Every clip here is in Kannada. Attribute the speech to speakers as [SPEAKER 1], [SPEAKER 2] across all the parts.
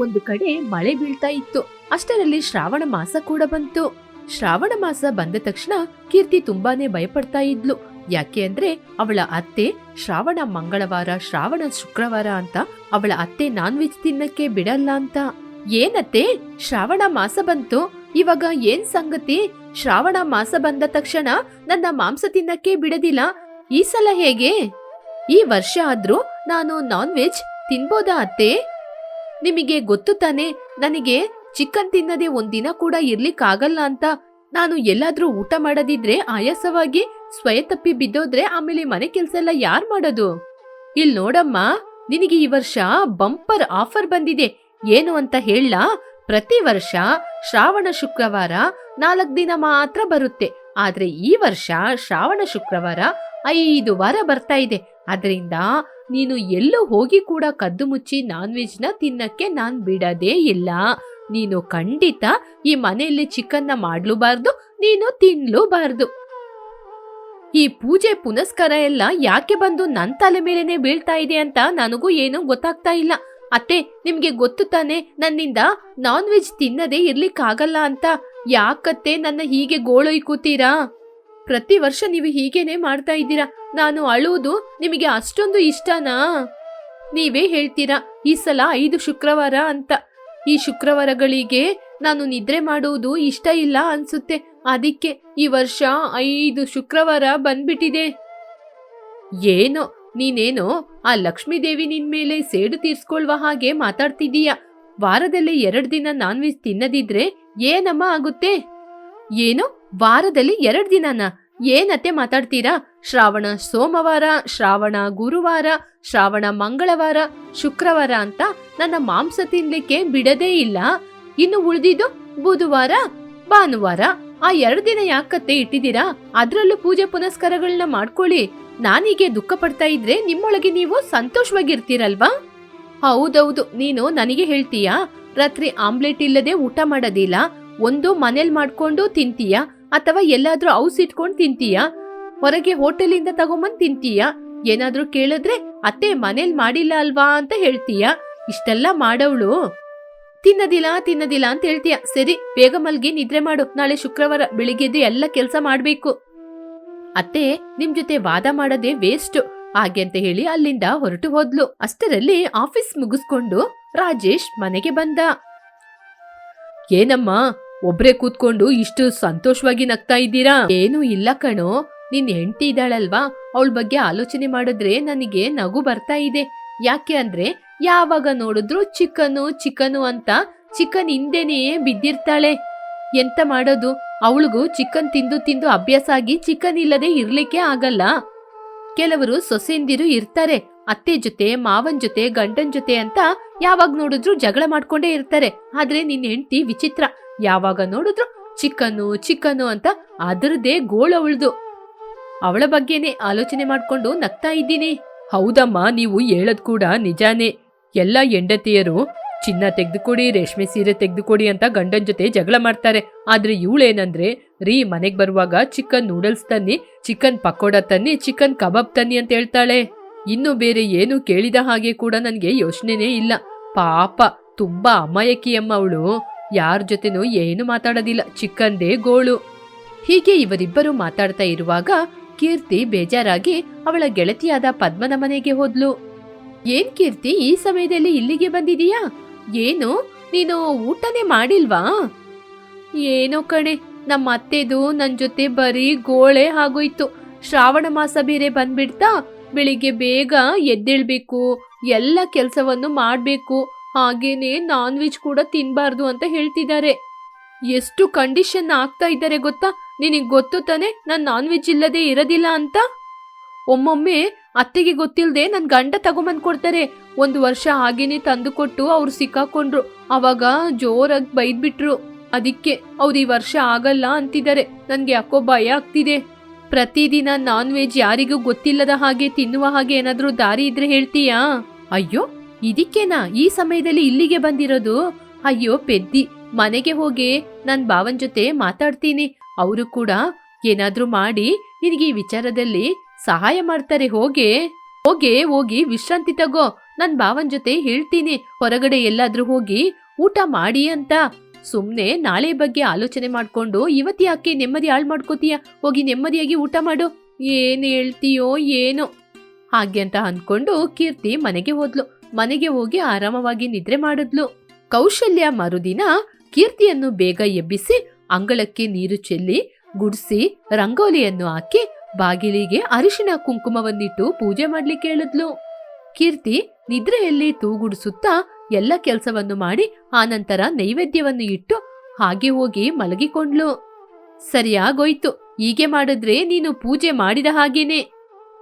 [SPEAKER 1] ಒಂದು ಕಡೆ ಮಳೆ ಬೀಳ್ತಾ ಇತ್ತು. ಅಷ್ಟರಲ್ಲಿ ಶ್ರಾವಣ ಮಾಸ ಕೂಡ ಬಂತು. ಶ್ರಾವಣ ಮಾಸ ಬಂದ ತಕ್ಷಣ ಕೀರ್ತಿ ತುಂಬಾನೇ ಭಯಪಡ್ತಾ ಇದ್ಲು. ಯಾಕೆ ಅಂದ್ರೆ ಅವಳ ಅತ್ತೆ ಶ್ರಾವಣ ಮಂಗಳವಾರ, ಶ್ರಾವಣ ಶುಕ್ರವಾರ ಅಂತ ಅವಳ ಅತ್ತೆ ನಾನ್ ವೆಜ್ ತಿನ್ನಕ್ಕೆ ಬಿಡಲ್ಲ ಅಂತ. ಏನತ್ತೆ? ಶ್ರಾವಣ ಮಾಸ ಬಂತು. ಇವಾಗ ಏನ್ ಸಂಗತಿ? ಶ್ರಾವಣ ಮಾಸ ಬಂದ ತಕ್ಷಣ ನನ್ನ ಮಾಂಸ ತಿನ್ನಕ್ಕೆ ಬಿಡದಿಲ್ಲ. ಈ ಸಲ ಹೇಗೆ? ಈ ವರ್ಷ ಆದ್ರೂ ನಾನು ನಾನ್ ವೆಜ್ ತಿನ್ಬೋದಾ ಅತ್ತೆ? ನಿಮಗೆ ಗೊತ್ತು ತಾನೆ? ನನಗೆ ಚಿಕನ್ ತಿನ್ನದೆ ಒಂದಿನ ಕೂಡ ಇರ್ಲಿಕ್ಕಾಗಲ್ಲ ಅಂತ. ನಾನು ಎಲ್ಲಾದ್ರೂ ಊಟ ಮಾಡದಿದ್ರೆ ಆಯಾಸವಾಗಿ ಸ್ವಯತಪ್ಪಿ ಬಿದ್ದೋದ್ರೆ ಆಮೇಲೆ ಮನೆ ಕೆಲ್ಸ ಎಲ್ಲ ಯಾರ್ ಮಾಡೋದು? ಇಲ್ ನೋಡಮ್ಮ, ನಿನಗೆ ಈ ವರ್ಷ ಬಂಪರ್ ಆಫರ್ ಬಂದಿದೆ. ಏನು ಅಂತ ಹೇಳ. ಪ್ರತಿ ವರ್ಷ ಶ್ರಾವಣ ಶುಕ್ರವಾರ ನಾಲ್ಕ್ ದಿನ ಮಾತ್ರ ಬರುತ್ತೆ. ಆದ್ರೆ ಈ ವರ್ಷ ಶ್ರಾವಣ ಶುಕ್ರವಾರ ಐದು ವಾರ ಬರ್ತಾ ಇದೆ. ಅದರಿಂದ ನೀನು ಎಲ್ಲೂ ಹೋಗಿ ಕೂಡ ಕದ್ದು ಮುಚ್ಚಿ ನಾನ್ ವೆಜ್ನ ತಿನ್ನಕ್ಕೆ ನಾನು ಬಿಡದೇ ಇಲ್ಲ. ನೀನು ಖಂಡಿತ ಈ ಮನೆಯಲ್ಲಿ ಚಿಕನ್ನ ಮಾಡ್ಲೂಬಾರ್ದು ನೀನು ತಿನ್ಲೂಬಾರ್ದು ಈ ಪೂಜೆ ಪುನಸ್ಕಾರ ಎಲ್ಲ ಯಾಕೆ ಬಂದು ನನ್ನ ತಲೆ ಮೇಲೆನೆ ಬೀಳ್ತಾ ಇದೆ ಅಂತ ನನಗೂ ಏನೂ ಗೊತ್ತಾಗ್ತಾ ಇಲ್ಲ. ಅತ್ತೆ, ನಿಮ್ಗೆ ಗೊತ್ತು ತಾನೆ, ನನ್ನಿಂದ ನಾನ್ ವೆಜ್ ತಿನ್ನದೇ ಇರ್ಲಿಕ್ಕಾಗಲ್ಲ ಅಂತ. ಯಾಕತ್ತೆ ನನ್ನ ಹೀಗೆ ಗೋಳೊಯ್ಕೂತೀರಾ ಪ್ರತಿ ವರ್ಷ ನೀವು ಹೀಗೇನೆ ಮಾಡ್ತಾ ಇದ್ದೀರಾ. ನಾನು ಅಳುವುದು ನಿಮಗೆ ಅಷ್ಟೊಂದು ಇಷ್ಟನಾ? ನೀವೇ ಹೇಳ್ತೀರಾ, ಈ ಸಲ ಐದು ಶುಕ್ರವಾರ ಅಂತ. ಈ ಶುಕ್ರವಾರಗಳಿಗೆ ನಾನು ನಿದ್ರೆ ಮಾಡುವುದು ಇಷ್ಟ ಇಲ್ಲ ಅನ್ಸುತ್ತೆ. ಅದಕ್ಕೆ ಈ ವರ್ಷ ಐದು ಶುಕ್ರವಾರ ಬಂದ್ಬಿಟ್ಟಿದೆ. ಏನೋ, ನೀನೇನೋ ಆ ಲಕ್ಷ್ಮೀದೇವಿ ನಿನ್ ಮೇಲೆ ಸೇಡು ತೀರ್ಸ್ಕೊಳ್ವ ಹಾಗೆ ಮಾತಾಡ್ತಿದೀಯ ವಾರದಲ್ಲಿ ಎರಡು ದಿನ ನಾನ್ ವೆಜ್ ತಿನ್ನದಿದ್ರೆ ಏನಮ್ಮ ಆಗುತ್ತೆ? ಏನು, ವಾರದಲ್ಲಿ ಎರಡು ದಿನನ? ಏನತ್ತೆ ಮಾತಾಡ್ತೀರಾ? ಶ್ರಾವಣ ಸೋಮವಾರ, ಶ್ರಾವಣ ಗುರುವಾರ, ಶ್ರಾವಣ ಮಂಗಳವಾರ, ಶುಕ್ರವಾರ ಅಂತ ನನ್ನ ಮಾಂಸ ತಿನ್ಲಿಕ್ಕೆ ಬಿಡದೇ ಇಲ್ಲ. ಇನ್ನು ಉಳಿದಿದ್ದು ಬುಧವಾರ, ಭಾನುವಾರ. ಆ ಎರಡು ದಿನ ಯಾಕತ್ತೆ ಇಟ್ಟಿದ್ದೀರಾ? ಅದರಲ್ಲೂ ಪೂಜೆ ಪುನಸ್ಕಾರಗಳನ್ನ ಮಾಡ್ಕೊಳ್ಳಿ. ನಾನೀಗೆ ದುಃಖ ಪಡ್ತಾ ಇದ್ರೆ ನಿಮ್ಮೊಳಗೆ ನೀವು ಸಂತೋಷವಾಗಿರ್ತೀರಲ್ವಾ? ಹೌದೌದು, ನೀನು ನನಗೆ ಹೇಳ್ತೀಯಾ? ರಾತ್ರಿ ಆಮ್ಲೆಟ್ ಇಲ್ಲದೆ ಊಟ ಮಾಡೋದಿಲ್ಲ. ಒಂದು ಮನೇಲಿ ಮಾಡ್ಕೊಂಡು ತಿಂತೀಯ? ಅಥವಾ ಎಲ್ಲಾದ್ರೂ ಔಸ್ ಇಟ್ಕೊಂಡು ತಿಂತೀಯ? ಹೊರಗೆ ಹೋಟೆಲಿಂದ ತಗೊಂಬಂದ್ ತಿಂತೀಯ? ಏನಾದ್ರೂ ಕೇಳಿದ್ರೆ ಅತ್ತೆ ಮನೇಲಿ ಮಾಡಿಲ್ಲ ಅಲ್ವಾ ಅಂತ ಹೇಳ್ತೀಯ? ಇಷ್ಟೆಲ್ಲ ಮಾಡವಳು. ತಿನ್ನದಿಲ್ಲ ತಿನ್ನದಿಲ್ಲ ಅಂತ ಹೇಳ್ತೀಯ? ಸರಿ, ಬೇಗ ಮಲ್ಗಿ ನಿದ್ರೆ ಮಾಡು. ನಾಳೆ ಶುಕ್ರವಾರ ಬೆಳಿಗ್ಗೆದ್ದು ಎಲ್ಲ ಕೆಲಸ ಮಾಡಬೇಕು. ಅತ್ತೆ, ನಿಮ್ ಜೊತೆ ವಾದ ಮಾಡೋದೇ ವೇಸ್ಟ್. ಹಾಗೆ ಅಂತ ಹೇಳಿ ಅಲ್ಲಿಂದ ಹೊರಟು ಹೋದ್ಲು. ಅಷ್ಟರಲ್ಲಿ ಆಫೀಸ್ ಮುಗಿಸ್ಕೊಂಡು ರಾಜೇಶ್ ಮನೆಗೆ ಬಂದ. ಏನಮ್ಮ, ಒಬ್ರೇ ಕೂತ್ಕೊಂಡು ಇಷ್ಟು ಸಂತೋಷವಾಗಿ ನಗ್ತಾ ಇದ್ದೀರಾ? ಏನೂ ಇಲ್ಲ ಕಣೋ. ನಿನ್ ಹೆಂಡತಿ ಇದ್ದಾಳಲ್ವಾ? ಅವಳ ಬಗ್ಗೆ ಆಲೋಚನೆ ಮಾಡಿದ್ರೆ ನನಗೆ ನಗು ಬರ್ತಾ ಇದೆ. ಯಾಕೆ ಅಂದ್ರೆ ಯಾವಾಗ ನೋಡಿದ್ರು ಚಿಕನು ಚಿಕನು ಅಂತ ಚಿಕನ್ ಹಿಂದೆನೇ ಬಿದ್ದಿರ್ತಾಳೆ. ಎಂತ ಮಾಡೋದು? ಅವಳಿಗೂ ಚಿಕನ್ ತಿಂದು ತಿಂದು ಅಭ್ಯಾಸ ಆಗಿ ಚಿಕನ್ ಇಲ್ಲದೆ ಇರ್ಲಿಕ್ಕೆ ಆಗಲ್ಲ. ಕೆಲವರು ಸೊಸೆಂದಿರು ಇರ್ತಾರೆ. ಅತ್ತೆ ಜೊತೆ, ಮಾವನ್ ಜೊತೆ, ಗಂಡನ್ ಜೊತೆ ಅಂತ ಯಾವಾಗ ನೋಡಿದ್ರು ಜಗಳ ಮಾಡ್ಕೊಂಡೇ ಇರ್ತಾರೆ. ಆದ್ರೆ ನಿನ್ ಹೆಂಡತಿ ವಿಚಿತ್ರ. ಯಾವಾಗ ನೋಡಿದ್ರು ಚಿಕನು ಚಿಕನು ಅಂತ ಅದರದೇ ಗೋಳು ಅವಳ್ದು. ಅವಳ ಬಗ್ಗೆನೆ ಆಲೋಚನೆ ಮಾಡ್ಕೊಂಡು ನಗ್ತಾ ಇದ್ದೀನಿ. ಹೌದಮ್ಮ, ನೀವು ಹೇಳದ್ ಕೂಡ ನಿಜಾನೇ. ಎಲ್ಲ ಹೆಂಡತಿಯರು ಚಿನ್ನ ತೆಗೆದುಕೊಡಿ, ರೇಷ್ಮೆ ಸೀರೆ ತೆಗೆದುಕೊಡಿ ಅಂತ ಗಂಡನ್ ಜೊತೆ ಜಗಳ ಮಾಡ್ತಾರೆ. ಆದ್ರೆ ಇವಳೇನಂದ್ರೆ, ರೀ ಮನೆಗ್ ಬರುವಾಗ ಚಿಕನ್ ನೂಡಲ್ಸ್ ತನ್ನಿ, ಚಿಕನ್ ಪಕೋಡ ತನ್ನಿ, ಚಿಕನ್ ಕಬಾಬ್ ತನ್ನಿ ಅಂತ ಹೇಳ್ತಾಳೆ. ಇನ್ನು ಬೇರೆ ಏನು ಕೇಳಿದ ಹಾಗೆ ಕೂಡ ನನಗೆ ಯೋಚನೆನೇ ಇಲ್ಲ. ಪಾಪ, ತುಂಬಾ ಅಮಾಯಕಿಯಮ್ಮ ಅವಳು. ಯಾರ ಜೊತೆನೂ ಏನು ಮಾತಾಡೋದಿಲ್ಲ. ಚಿಕ್ಕಂದೇ ಗೋಳು. ಹೀಗೆ ಇವರಿಬ್ಬರು ಮಾತಾಡ್ತಾ ಇರುವಾಗ ಕೀರ್ತಿ ಬೇಜಾರಾಗಿ ಅವಳ ಗೆಳತಿಯಾದ ಪದ್ಮನ ಮನೆಗೆ ಹೋದ್ಲು. ಏನ್ ಕೀರ್ತಿ, ಈ ಸಮಯದಲ್ಲಿ ಇಲ್ಲಿಗೆ ಬಂದಿದೀಯಾ? ಏನು? ನೀನು ಊಟನೇ ಮಾಡಿಲ್ವಾ? ಏನೋ ಕಣೆ, ನಮ್ಮ ಅತ್ತೆದು ನನ್ ಜೊತೆ ಬರೀ ಗೋಳೆ ಆಗೋಯ್ತು. ಶ್ರಾವಣ ಮಾಸ ಬೇರೆ ಬಂದ್ಬಿಡ್ತಾ, ಬೆಳಿಗ್ಗೆ ಬೇಗ ಎದ್ದೇಳ್ಬೇಕು, ಎಲ್ಲ ಕೆಲಸವನ್ನು ಮಾಡ್ಬೇಕು. ಹಾಗೇನೆ ನಾನ್ ವೆಜ್ ಕೂಡ ತಿನ್ಬಾರ್ದು ಅಂತ ಹೇಳ್ತಿದ್ದಾರೆ. ಎಷ್ಟು ಕಂಡೀಷನ್ ಆಗ್ತಾ ಇದ್ದಾರೆ ಗೊತ್ತಾ? ನಿನಗೆ ಗೊತ್ತು ತಾನೆ? ನಾನು ನಾನ್ ವೆಜ್ ಇಲ್ಲದೆ ಇರೋದಿಲ್ಲ ಅಂತ? ಒಮ್ಮೊಮ್ಮೆ ಅತ್ತೆಗೆ ಗೊತ್ತಿಲ್ಲದೆ ನನ್ ಗಂಡ ತಗೊಂಬಂದ್ ಕೊಡ್ತಾರೆ. ಒಂದು ವರ್ಷ ಹಾಗೇನೆ ತಂದು ಕೊಟ್ಟು ಅವ್ರು ಸಿಕ್ಕಾಕೊಂಡ್ರು. ಅವಾಗ ಜೋರಾಗಿ ಬೈದ್ಬಿಟ್ರು. ಅದಕ್ಕೆ ಅವ್ರು ಈ ವರ್ಷ ಆಗಲ್ಲ ಅಂತಿದ್ದಾರೆ. ನನಗೆ ಯಾಕೋ ಭಯ ಆಗ್ತಿದೆ. ಪ್ರತಿದಿನ ನಾನ್ ವೆಜ್ ಯಾರಿಗೂ ಗೊತ್ತಿಲ್ಲದ ಹಾಗೆ, ತಿನ್ನುವ ಹಾಗೆ ಏನಾದ್ರೂ ದಾರಿ ಇದ್ರೆ ಹೇಳ್ತೀಯಾ? ಅಯ್ಯೋ, ಇದಕ್ಕೇನಾ? ಈ ಸಮಯದಲ್ಲಿ ಇಲ್ಲಿಗೆ ಬಂದಿರೋದು? ಅಯ್ಯೋ, ಪೆದ್ದಿ. ಮನೆಗೆ ಹೋಗಿ ನನ್ ಭಾವನ್ ಜೊತೆ ಮಾತಾಡ್ತೀನಿ. ಅವರು ಕೂಡ ಏನಾದ್ರೂ ಮಾಡಿ ನಿನಗೆ ಈ ವಿಚಾರದಲ್ಲಿ ಸಹಾಯ ಮಾಡ್ತಾರೆ, ಹೋಗೆ. ಹೋಗೆ, ಹೋಗಿ, ವಿಶ್ರಾಂತಿ ತಗೋ. ನನ್ ಭಾವನ್ ಜೊತೆ ಹೇಳ್ತೀನಿ. ಹೊರಗಡೆ ಎಲ್ಲಾದ್ರೂ ಹೋಗಿ ಊಟ ಮಾಡಿ ಅಂತ. ಸುಮ್ನೆ ನಾಳೆ ಬಗ್ಗೆ ಆಲೋಚನೆ ಮಾಡ್ಕೊಂಡು ಇವತ್ತಿ ಯಾಕೆ ನೆಮ್ಮದಿ ಹಾಳು ಮಾಡ್ಕೋತೀಯ? ಹೋಗಿ ನೆಮ್ಮದಿಯಾಗಿ ಊಟ ಮಾಡು. ಏನ್ ಹೇಳ್ತೀಯೋ ಏನೋ. ಹಾಗೆ ಅಂತ ಅಂದ್ಕೊಂಡು ಕೀರ್ತಿ ಮನೆಗೆ ಹೋದ್ಲು. ಮನೆಗೆ ಹೋಗಿ ಆರಾಮವಾಗಿ ನಿದ್ರೆ ಮಾಡಿದ್ಲು. ಕೌಶಲ್ಯ ಮರುದಿನ ಕೀರ್ತಿಯನ್ನು ಬೇಗ ಎಬ್ಬಿಸಿ ಅಂಗಳಕ್ಕೆ ನೀರು ಚೆಲ್ಲಿ ಗುಡಿಸಿ ರಂಗೋಲಿಯನ್ನು ಹಾಕಿ ಬಾಗಿಲಿಗೆ ಅರಿಶಿನ ಕುಂಕುಮವನ್ನಿಟ್ಟು ಪೂಜೆ ಮಾಡ್ಲಿಕ್ಕೆ ಹೇಳಿದ್ಲು ಕೀರ್ತಿ ನಿದ್ರೆಯಲ್ಲಿ ತೂಗುಡಿಸುತ್ತಾ ಎಲ್ಲ ಕೆಲಸವನ್ನು ಮಾಡಿ ಆನಂತರ ನೈವೇದ್ಯವನ್ನು ಇಟ್ಟು ಹಾಗೆ ಹೋಗಿ ಮಲಗಿಕೊಂಡ್ಲು. ಸರಿಯಾಗೋಯ್ತು, ಹೀಗೆ ಮಾಡಿದ್ರೆ ನೀನು ಪೂಜೆ ಮಾಡಿದ ಹಾಗೇನೆ.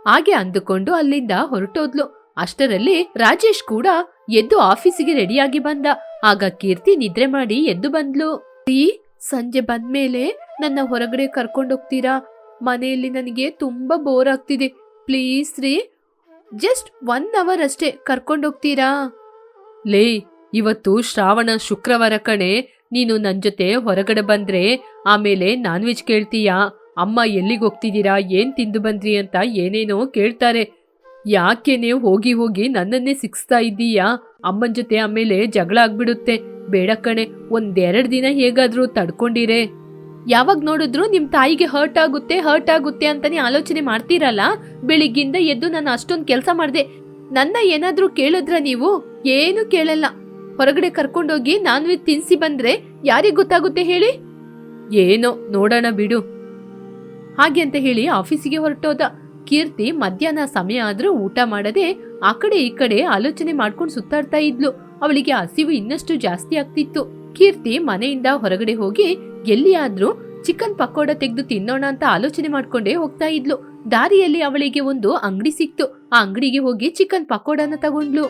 [SPEAKER 1] ಹಾಗೆ ಅಂದುಕೊಂಡು ಅಲ್ಲಿಂದ ಹೊರಟೋದ್ಲು. ಅಷ್ಟರಲ್ಲಿ ರಾಜೇಶ್ ಕೂಡ ಎದ್ದು ಆಫೀಸಿಗೆ ರೆಡಿಯಾಗಿ ಬಂದ. ಆಗ ಕೀರ್ತಿ ನಿದ್ರೆ ಮಾಡಿ ಎದ್ದು ಬಂದ್ಲು. ಈ ಸಂಜೆ ಬಂದ್ಮೇಲೆ ನನ್ನ ಹೊರಗಡೆ ಕರ್ಕೊಂಡೋಗ್ತೀರಾ ಮನೆಯಲ್ಲಿ ನನಗೆ ತುಂಬಾ ಬೋರ್ ಆಗ್ತಿದೆ. ಪ್ಲೀಸ್ ರೀ, ಜಸ್ಟ್ ಒನ್ ಅವರ್ ಅಷ್ಟೇ ಕರ್ಕೊಂಡೋಗ್ತೀರಾ ಲೇ, ಇವತ್ತು ಶ್ರಾವಣ ಶುಕ್ರವಾರ ಕಣೆ. ನೀನು ನನ್ ಜೊತೆ ಹೊರಗಡೆ ಬಂದ್ರೆ ಆಮೇಲೆ ನಾನ್ ವೆಜ್ ಕೇಳ್ತೀಯಾ? ಅಮ್ಮ ಎಲ್ಲಿಗೆ ಹೋಗ್ತಿದ್ದೀರಾ? ಏನ್ ತಿಂದು ಬಂದ್ರಿ ಅಂತ ಏನೇನೋ ಕೇಳ್ತಾರೆ. ಯಾಕೆ ನೀವು ಹೋಗಿ ಹೋಗಿ ನನ್ನನ್ನೇ ಸಿಕ್ಸ್ತಾ ಇದ್ದೀಯಾ? ಅಮ್ಮನ ಜೊತೆ ಆಮೇಲೆ ಜಗಳ ಆಗ್ಬಿಡುತ್ತೆ. ಬೇಡ ಕಣೆ, ಒಂದೆರಡು ದಿನ ಹೇಗಾದ್ರೂ ತಡ್ಕೊಂಡಿರೆ. ಯಾವಾಗ ನೋಡಿದ್ರು ನಿಮ್ ತಾಯಿಗೆ ಹರ್ಟ್ ಆಗುತ್ತೆ ಹರ್ಟ್ ಆಗುತ್ತೆ ಅಂತಾನೆ ಆಲೋಚನೆ ಮಾಡ್ತೀರಲ್ಲ? ಬೆಳಿಗ್ಗಿಂದ ಎದ್ದು ನಾನು ಅಷ್ಟೊಂದು ಕೆಲಸ ಮಾಡಿದೆ. ನನ್ನ ಏನಾದರೂ ಕೇಳಿದ್ರ ನೀವು? ಏನು ಕೇಳಲ್ಲ. ಹೊರಗಡೆ ಕರ್ಕೊಂಡೋಗಿ ನಾನ್ ವೆಜ್ ತಿನ್ಸಿ ಬಂದ್ರೆ ಯಾರಿಗೆ ಗೊತ್ತಾಗುತ್ತೆ ಹೇಳಿ? ಏನೋ, ನೋಡೋಣ ಬಿಡು. ಹಾಗೆ ಅಂತ ಹೇಳಿ ಆಫೀಸಿಗೆ ಹೊರಟೋದ. ಕೀರ್ತಿ ಮಧ್ಯಾಹ್ನ ಸಮಯ ಆದ್ರೂ ಊಟ ಮಾಡದೆ ಆ ಕಡೆ ಈ ಕಡೆ ಆಲೋಚನೆ ಮಾಡ್ಕೊಂಡು ಸುತ್ತಾಡ್ತಾ ಇದ್ಲು. ಅವಳಿಗೆ ಹಸಿವು ಇನ್ನಷ್ಟು ಜಾಸ್ತಿ ಆಗ್ತಿತ್ತು. ಕೀರ್ತಿ ಮನೆಯಿಂದ ಹೊರಗಡೆ ಹೋಗಿ ಎಲ್ಲಿಯಾದ್ರೂ ಚಿಕನ್ ಪಕೋಡ ತೆಗೆದು ತಿನ್ನೋಣ ಅಂತ ಆಲೋಚನೆ ಮಾಡ್ಕೊಂಡೇ ಹೋಗ್ತಾ ಇದ್ಲು. ದಾರಿಯಲ್ಲಿ ಅವಳಿಗೆ ಒಂದು ಅಂಗಡಿ ಸಿಕ್ತು. ಆ ಅಂಗಡಿಗೆ ಹೋಗಿ ಚಿಕನ್ ಪಕೋಡನ ತಗೊಂಡ್ಲು.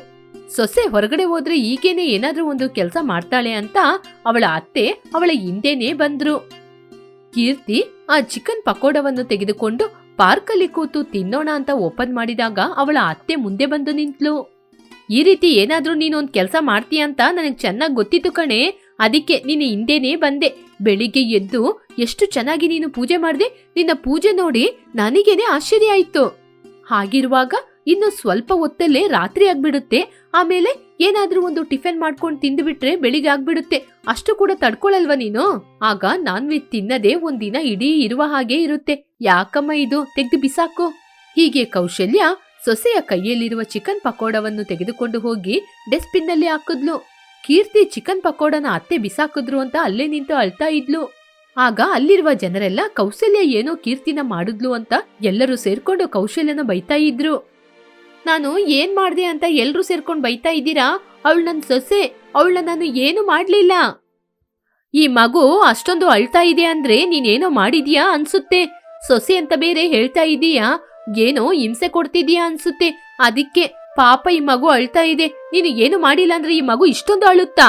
[SPEAKER 1] ಸೊಸೆ ಹೊರಗಡೆ ಹೋದ್ರೆ ಈಗೇನೆ ಏನಾದ್ರೂ ಒಂದು ಕೆಲಸ ಮಾಡ್ತಾಳೆ ಅಂತ ಅವಳ ಅತ್ತೆ ಅವಳ ಹಿಂದೆನೆ ಬಂದ್ರು. ಕೀರ್ತಿ ಆ ಚಿಕನ್ ಪಕೋಡವನ್ನು ತೆಗೆದುಕೊಂಡು ಪಾರ್ಕಲ್ಲಿ ಕೂತು ತಿನ್ನೋಣ ಅಂತ ಓಪನ್ ಮಾಡಿದಾಗ ಅವಳ ಅತ್ತೆ ಮುಂದೆ ಬಂದು ನಿಂತ್ಲು. ಈ ರೀತಿ ಏನಾದ್ರೂ ನೀನು ಒಂದ್ ಕೆಲಸ ಮಾಡ್ತೀಯ ಅಂತ ನನಗೆ ಚೆನ್ನಾಗಿ ಗೊತ್ತಿತ್ತು ಕಣೆ. ಅದಕ್ಕೆ ನೀನು ಹಿಂದೆನೇ ಬಂದೆ. ಬೆಳಿಗ್ಗೆ ಎದ್ದು ಎಷ್ಟು ಚೆನ್ನಾಗಿ ನೀನು ಪೂಜೆ ಮಾಡಿದೆ. ನಿನ್ನ ಪೂಜೆ ನೋಡಿ ನನಗೇನೆ ಆಶ್ಚರ್ಯ ಆಯ್ತು. ಹಾಗಿರುವಾಗ ಇನ್ನು ಸ್ವಲ್ಪ ಹೊತ್ತಲ್ಲೇ ರಾತ್ರಿ ಆಗ್ಬಿಡುತ್ತೆ. ಆಮೇಲೆ ಏನಾದ್ರೂ ಒಂದು ಟಿಫಿನ್ ಮಾಡ್ಕೊಂಡು ತಿಂದುಬಿಟ್ರೆ ಬೆಳಿಗ್ಗೆ ಆಗ್ಬಿಡುತ್ತೆ. ಅಷ್ಟು ಕೂಡ ತಡ್ಕೊಳಲ್ವಾ ನೀನು? ಆಗ ನಾನ್ ವೆಜ್ ತಿನ್ನದೆ ಒಂದಿನ ಇಡೀ ಇರುವ ಹಾಗೆ ಇರುತ್ತೆ. ಯಾಕಮ್ಮ ಇದು? ತೆಗೆದು ಬಿಸಾಕು. ಹೀಗೆ ಕೌಶಲ್ಯ ಸೊಸೆಯ ಕೈಯಲ್ಲಿರುವ ಚಿಕನ್ ಪಕೋಡವನ್ನು ತೆಗೆದುಕೊಂಡು ಹೋಗಿ ಡಸ್ಟ್ಬಿನ್ನಲ್ಲಿ ಹಾಕಿದ್ಲು. ಕೀರ್ತಿ ಚಿಕನ್ ಪಕೋಡನ ಅತ್ತೆ ಬಿಸಾಕಿದ್ರು ಅಂತ ಅಲ್ಲೇ ನಿಂತು ಅಳ್ತಾ ಇದ್ಲು. ಆಗ ಅಲ್ಲಿರುವ ಜನರೆಲ್ಲ ಕೌಶಲ್ಯ ಏನೋ ಕೀರ್ತಿನ ಮಾಡಿದ್ಲು ಅಂತ ಎಲ್ಲರೂ ಸೇರ್ಕೊಂಡು ಕೌಶಲ್ಯನ ಬೈತಾ ಇದ್ರು. ನಾನು ಏನ್ ಮಾಡ್ದೆ ಅಂತ ಎಲ್ರೂ ಸೇರ್ಕೊಂಡು ಬೈತಾ ಇದ್ದೀರಾ? ಅವಳು ನನ್ನ ಸೊಸೆ ಅವಳನ್ನ ನಾನು ಏನು ಮಾಡ್ಲಿಲ್ಲ? ಈ ಮಗು ಅಷ್ಟೊಂದು ಅಳ್ತಾ ಇದೆ ಅಂದ್ರೆ ನೀನೇನೋ ಮಾಡಿದ್ಯಾ ಅನ್ಸುತ್ತೆ. ಸೊಸೆ ಅಂತ ಬೇರೆ ಹೇಳ್ತಾ ಇದೀಯಾ ಏನೋ ಹಿಂಸೆ ಕೊಡ್ತಿದ್ಯಾ ಅನ್ಸುತ್ತೆ. ಅದಕ್ಕೆ ಪಾಪ ಈ ಮಗು ಅಳ್ತಾ ಇದೆ. ನೀನು ಏನು ಮಾಡಿಲ್ಲ ಅಂದ್ರೆ ಈ ಮಗು ಇಷ್ಟೊಂದು ಅಳುತ್ತಾ?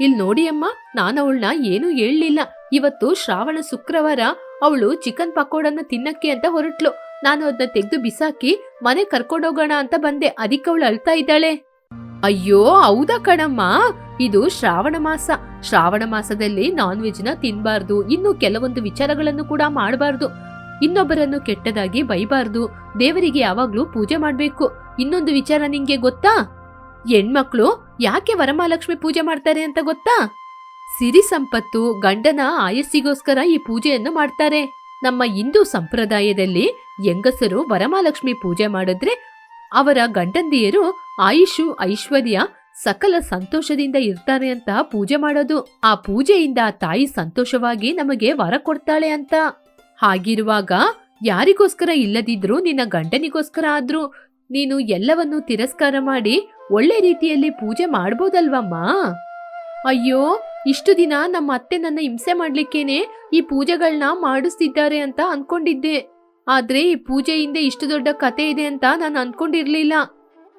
[SPEAKER 1] ಇಲ್ ನೋಡಿ ಅಮ್ಮ, ನಾನು ಅವಳನ್ನ ಏನು ಹೇಳಲಿಲ್ಲ. ಇವತ್ತು ಶ್ರಾವಣ ಶುಕ್ರವಾರ ಅವಳು ಚಿಕನ್ ಪಕೋಡನ್ನ ತಿನ್ನಕ್ಕೆ ಅಂತ ಹೊರಟ್ಲು. ನಾನು ಅದನ್ನ ತೆಗೆದು ಬಿಸಾಕಿ ಮನೆ ಕರ್ಕೊಂಡೋಗೋಣ ಅಂತ ಬಂದೆ. ಅದಕ್ಕೆ ಅವಳು ಅಳ್ತಾ ಇದ್ದಾಳೆ. ಅಯ್ಯೋ, ಹೌದಾ ಕಣಮ್ಮ? ಇದು ಶ್ರಾವಣ ಮಾಸ. ಶ್ರಾವಣ ಮಾಸದಲ್ಲಿ ನಾನ್ ವೆಜ್ನ ತಿನ್ಬಾರ್ದು. ಇನ್ನು ಕೆಲವೊಂದು ವಿಚಾರಗಳನ್ನು ಕೂಡ ಮಾಡಬಾರ್ದು. ಇನ್ನೊಬ್ಬರನ್ನು ಕೆಟ್ಟದಾಗಿ ಬೈಬಾರ್ದು. ದೇವರಿಗೆ ಯಾವಾಗ್ಲೂ ಪೂಜೆ ಮಾಡ್ಬೇಕು. ಇನ್ನೊಂದು ವಿಚಾರ ನಿಂಗೆ ಗೊತ್ತಾ? ಹೆಣ್ಮಕ್ಳು ಯಾಕೆ ವರಮಹಾಲಕ್ಷ್ಮಿ ಪೂಜೆ ಮಾಡ್ತಾರೆ ಅಂತ ಗೊತ್ತಾ? ಸಿರಿ ಸಂಪತ್ತು ಗಂಡನ ಆಯಸ್ಸಿಗೋಸ್ಕರ ಈ ಪೂಜೆಯನ್ನು ಮಾಡ್ತಾರೆ. ನಮ್ಮ ಹಿಂದೂ ಸಂಪ್ರದಾಯದಲ್ಲಿ ಹೆಂಗಸರು ವರಮಹಾಲಕ್ಷ್ಮಿ ಪೂಜೆ ಮಾಡಿದ್ರೆ ಅವರ ಗಂಡಂದಿಯರು ಆಯುಷು, ಐಶ್ವರ್ಯ, ಸಕಲ ಸಂತೋಷದಿಂದ ಇರ್ತಾರೆ ಅಂತ ಪೂಜೆ ಮಾಡೋದು. ಆ ಪೂಜೆಯಿಂದ ತಾಯಿ ಸಂತೋಷವಾಗಿ ನಮಗೆ ವರ ಕೊಡ್ತಾಳೆ ಅಂತ. ಹಾಗಿರುವಾಗ ಯಾರಿಗೋಸ್ಕರ ಇಲ್ಲದಿದ್ರು, ನಿನ್ನ ಗಂಡನಿಗೋಸ್ಕರ ಆದ್ರೂ ನೀನು ಎಲ್ಲವನ್ನೂ ತಿರಸ್ಕಾರ ಮಾಡಿ ಒಳ್ಳೆ ರೀತಿಯಲ್ಲಿ ಪೂಜೆ ಮಾಡ್ಬೋದಲ್ವಮ್ಮ? ಅಯ್ಯೋ ಇಷ್ಟು ದಿನ ನಮ್ಮ ಅತ್ತೆ ನನ್ನ ಹಿಂಸೆ ಮಾಡ್ಲಿಕ್ಕೇನೆ ಈ ಪೂಜೆಗಳನ್ನ ಮಾಡಿಸ್ತಿದ್ದಾರೆ ಅಂತ ಅನ್ಕೊಂಡಿದ್ದೆ. ಆದ್ರೆ ಈ ಪೂಜೆ ಹಿಂದೆ ಇಷ್ಟು ದೊಡ್ಡ ಕತೆ ಇದೆ ಅಂತ ನಾನು ಅನ್ಕೊಂಡಿರ್ಲಿಲ್ಲ.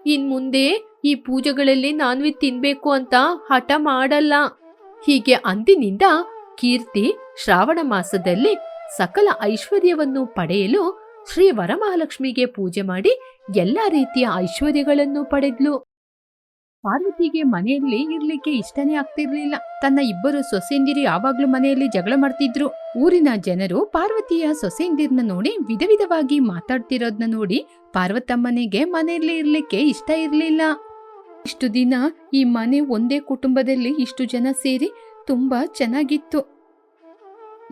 [SPEAKER 1] ಇನ್ ಮುಂದೆ ಈ ಪೂಜೆಗಳಲ್ಲಿ ನಾನ್ ವೆಜ್ ತಿನ್ಬೇಕು ಅಂತ ಹಠ ಮಾಡಲ್ಲ. ಹೀಗೆ ಅಂದಿನಿಂದ ಕೀರ್ತಿ ಶ್ರಾವಣ ಮಾಸದಲ್ಲಿ ಸಕಲ ಐಶ್ವರ್ಯವನ್ನು ಪಡೆಯಲು ಶ್ರೀ ವರಮಹಾಲಕ್ಷ್ಮಿಗೆ ಪೂಜೆ ಮಾಡಿ ಎಲ್ಲ ರೀತಿಯ ಐಶ್ವರ್ಯಗಳನ್ನು ಪಡೆದ್ಲು. ಪಾರ್ವತಿಗೆ ಮನೆಯಲ್ಲಿ ಇರ್ಲಿಕ್ಕೆ ಇಷ್ಟನೇ ಆಗ್ತಿರ್ಲಿಲ್ಲ. ತನ್ನ ಇಬ್ಬರು ಸೊಸೆಂದಿರು ಯಾವಾಗ್ಲೂ ಮನೆಯಲ್ಲಿ ಜಗಳ ಮಾಡ್ತಿದ್ರು. ಊರಿನ ಜನರು ಪಾರ್ವತಿಯ ಸೊಸೆಂದಿರ್ನ ನೋಡಿ ವಿಧ ವಿಧವಾಗಿ ಮಾತಾಡ್ತಿರೋದ್ನ ನೋಡಿ ಪಾರ್ವತಮ್ಮನಿಗೆ ಮನೆಯಲ್ಲಿ ಇರ್ಲಿಕ್ಕೆ ಇಷ್ಟ ಇರ್ಲಿಲ್ಲ. ಇಷ್ಟು ದಿನ ಈ ಮನೆ ಒಂದೇ ಕುಟುಂಬದಲ್ಲಿ ಇಷ್ಟು ಜನ ಸೇರಿ ತುಂಬಾ ಚೆನ್ನಾಗಿತ್ತು.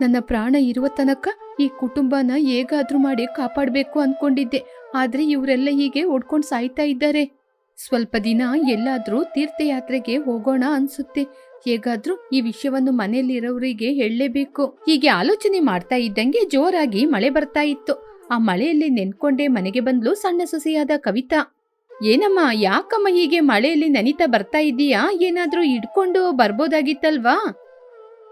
[SPEAKER 1] ನನ್ನ ಪ್ರಾಣ ಇರುವ ತನಕ ಈ ಕುಟುಂಬನ ಹೇಗಾದ್ರೂ ಮಾಡಿ ಕಾಪಾಡಬೇಕು ಅನ್ಕೊಂಡಿದ್ದೆ. ಆದ್ರೆ ಇವರೆಲ್ಲ ಹೀಗೆ ಒಡ್ಕೊಂಡು ಸಾಯ್ತಾ ಇದ್ದಾರೆ. ಸ್ವಲ್ಪ ದಿನ ಎಲ್ಲಾದರೂ ತೀರ್ಥಯಾತ್ರೆಗೆ ಹೋಗೋಣ ಅನ್ಸುತ್ತೆ. ಹೇಗಾದ್ರೂ ಈ ವಿಷಯವನ್ನು ಮನೆಯಲ್ಲಿರೋರಿಗೆ ಹೇಳಲೇಬೇಕು. ಹೀಗೆ ಆಲೋಚನೆ ಮಾಡ್ತಾ ಇದ್ದಂಗೆ ಜೋರಾಗಿ ಮಳೆ ಬರ್ತಾ ಇತ್ತು. ಆ ಮಳೆಯಲ್ಲಿ ನೆನ್ಕೊಂಡೇ ಮನೆಗೆ ಬಂದ್ಲು ಸಣ್ಣ ಸೊಸೆಯಾದ ಕವಿತಾ. ಏನಮ್ಮ, ಯಾಕಮ್ಮ ಹೀಗೆ ಮಳೆಯಲ್ಲಿ ನನಿತಾ ಬರ್ತಾ ಇದ್ದೀಯಾ ಏನಾದ್ರೂ ಇಡ್ಕೊಂಡು ಬರ್ಬೋದಾಗಿತ್ತಲ್ವಾ?